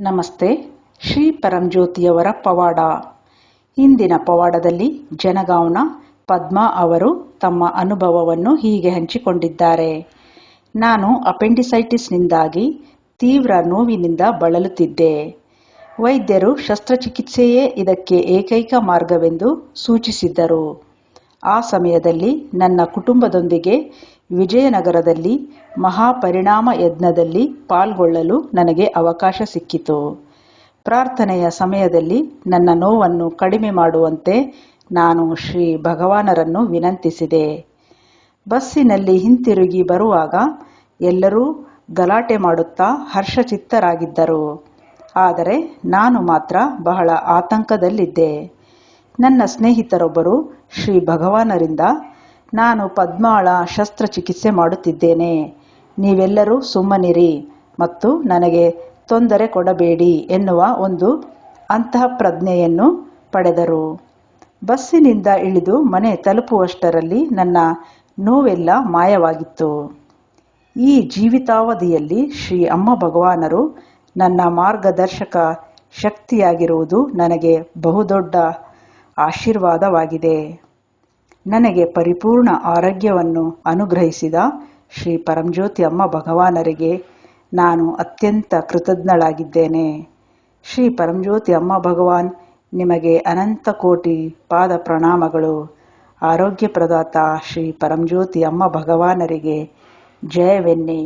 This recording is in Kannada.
ನಮಸ್ತೆ, ಶ್ರೀ ಪರಂಜ್ಯೋತಿಯವರ ಪವಾಡ. ಇಂದಿನ ಪವಾಡದಲ್ಲಿ ಜನಗಾಂವ್ನ ಪದ್ಮಾ ಅವರು ತಮ್ಮ ಅನುಭವವನ್ನು ಹೀಗೆ ಹಂಚಿಕೊಂಡಿದ್ದಾರೆ. ನಾನು ಅಪೆಂಡಿಸೈಟಿಸ್ನಿಂದಾಗಿ ತೀವ್ರ ನೋವಿನಿಂದ ಬಳಲುತ್ತಿದ್ದೆ. ವೈದ್ಯರು ಶಸ್ತ್ರಚಿಕಿತ್ಸೆಯೇ ಇದಕ್ಕೆ ಏಕೈಕ ಮಾರ್ಗವೆಂದು ಸೂಚಿಸಿದ್ದರು. ಆ ಸಮಯದಲ್ಲಿ ನನ್ನ ಕುಟುಂಬದೊಂದಿಗೆ ವಿಜಯನಗರದಲ್ಲಿ ಮಹಾಪರಿಣಾಮ ಯಜ್ಞದಲ್ಲಿ ಪಾಲ್ಗೊಳ್ಳಲು ನನಗೆ ಅವಕಾಶ ಸಿಕ್ಕಿತು. ಪ್ರಾರ್ಥನೆಯ ಸಮಯದಲ್ಲಿ ನನ್ನ ನೋವನ್ನು ಕಡಿಮೆ ಮಾಡುವಂತೆ ನಾನು ಶ್ರೀ ಭಗವಾನರನ್ನು ವಿನಂತಿಸಿದೆ. ಬಸ್ಸಿನಲ್ಲಿ ಹಿಂತಿರುಗಿ ಬರುವಾಗ ಎಲ್ಲರೂ ಗಲಾಟೆ ಮಾಡುತ್ತಾ ಹರ್ಷಚಿತ್ತರಾಗಿದ್ದರು. ಆದರೆ ನಾನು ಮಾತ್ರ ಬಹಳ ಆತಂಕದಲ್ಲಿದ್ದೆ. ನನ್ನ ಸ್ನೇಹಿತರೊಬ್ಬರು ಶ್ರೀ ಭಗವಾನರಿಂದ ನಾನು ಪದ್ಮಾಳ ಶಸ್ತ್ರಚಿಕಿತ್ಸೆ ಮಾಡುತ್ತಿದ್ದೇನೆ. ನೀವೆಲ್ಲರೂ ಸುಮ್ಮನಿರಿ ಮತ್ತು ನನಗೆ ತೊಂದರೆ ಕೊಡಬೇಡಿ ಎನ್ನುವ ಒಂದು ಅಂತಃಪ್ರಜ್ಞೆಯನ್ನು ಪಡೆದರು. ಬಸ್ಸಿನಿಂದ ಇಳಿದು ಮನೆ ತಲುಪುವಷ್ಟರಲ್ಲಿ ನನ್ನ ನೋವೆಲ್ಲ ಮಾಯವಾಗಿತ್ತು. ಈ ಜೀವಿತಾವಧಿಯಲ್ಲಿ ಶ್ರೀ ಅಮ್ಮ ಭಗವಾನರು ನನ್ನ ಮಾರ್ಗದರ್ಶಕ ಶಕ್ತಿಯಾಗಿರುವುದು ನನಗೆ ಬಹುದೊಡ್ಡ ಆಶೀರ್ವಾದವಾಗಿದೆ. ನನಗೆ ಪರಿಪೂರ್ಣ ಆರೋಗ್ಯವನ್ನು ಅನುಗ್ರಹಿಸಿದ ಶ್ರೀ ಪರಂಜ್ಯೋತಿ ಅಮ್ಮ ಭಗವಾನರಿಗೆ ನಾನು ಅತ್ಯಂತ ಕೃತಜ್ಞಳಾಗಿದ್ದೇನೆ. ಶ್ರೀ ಪರಂಜ್ಯೋತಿ ಅಮ್ಮ ಭಗವಾನ್, ನಿಮಗೆ ಅನಂತ ಕೋಟಿ ಪಾದ ಪ್ರಣಾಮಗಳು. ಆರೋಗ್ಯ ಪ್ರದಾತ ಶ್ರೀ ಪರಂಜ್ಯೋತಿ ಅಮ್ಮ ಭಗವಾನರಿಗೆ ಜಯವೆನ್ನಿ.